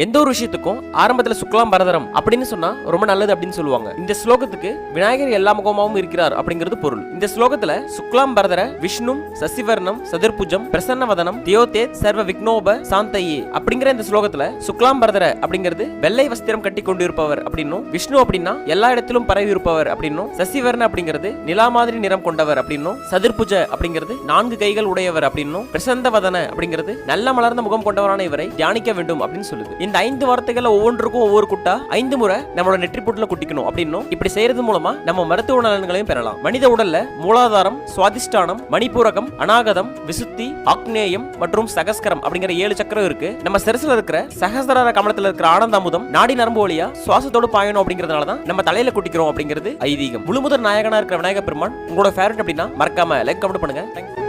எந்த ஒரு விஷயத்துக்கும் ஆரம்பத்துல சுக்லாம் பரதரம் அப்படின்னு சொன்னா ரொம்ப நல்லது அப்படின்னு சொல்லுவாங்க. இந்த ஸ்லோகத்துக்கு விநாயகர் எல்லா முகமாவும் இருக்கிறார் அப்படிங்கிறது பொருள். இந்த ஸ்லோகத்துல சுக்லாம் பரதர விஷ்ணு சசிவர்ணம் சதுர்புஜம் பிரசன்னவதனம் தியோதே சர்வ விக்னோப சாந்தையே அப்படிங்கிற இந்த ஸ்லோகத்துல சுக்லாம் பரதர அப்படிங்கிறது வெள்ளை வஸ்திரம் கட்டி கொண்டு இருப்பவர் அப்படின்னும் விஷ்ணு அப்படின்னா எல்லா இடத்திலும் பரவி இருப்பவர் அப்படின்னும் சசிவர்ண அப்படிங்கிறது நிலா மாதிரி நிறம் கொண்டவர் அப்படின்னும் சதுர்புஜ அப்படிங்கிறது நான்கு கைகள் உடையவர் அப்படின்னும் பிரசந்தவதன அப்படிங்கிறது நல்ல மலர்ந்த முகம் கொண்டவரான இவரை தியானிக்க வேண்டும் அப்படின்னு சொல்லுது. இந்த ஐந்து வார்த்தைகள்ல ஒவ்வொன்றுக்கும் ஒவ்வொரு குட்டா ஐந்து முறை நம்மளோட நெற்றி புட்டுல குட்டிக்கணும் அப்படின்னும். இப்படி செய்யறது மூலமா நம்ம மருத்துவ நலன்களையும் பெறலாம். மனித உடல்ல மூலாதாரம் சுவாதிஷ்டானம் மணிப்பூரகம் அநாகதம் விசுத்தி ஆக்னேயம் மற்றும் சகஸ்கரம் அப்படிங்கிற ஏழு சக்கரம் இருக்கு. நம்ம சிரசுல இருக்கிற சகசரார கமலத்துல இருக்கிற ஆனந்த அமுதம் நாடி நரம்பு வழியா சுவாசத்தோடு பாயணும் அப்படிங்கறதுனால தான் நம்ம தலையில குட்டிக்கிறோம் அப்படிங்கிறது ஐதீகம். முழுமுதல் நாயகனா இருக்கிற விநாயக பெருமான் உங்களோட ஃபேவரட் அப்படின்னா மறக்காம லைக் கமெண்ட் பண்ணுங்க. Thank.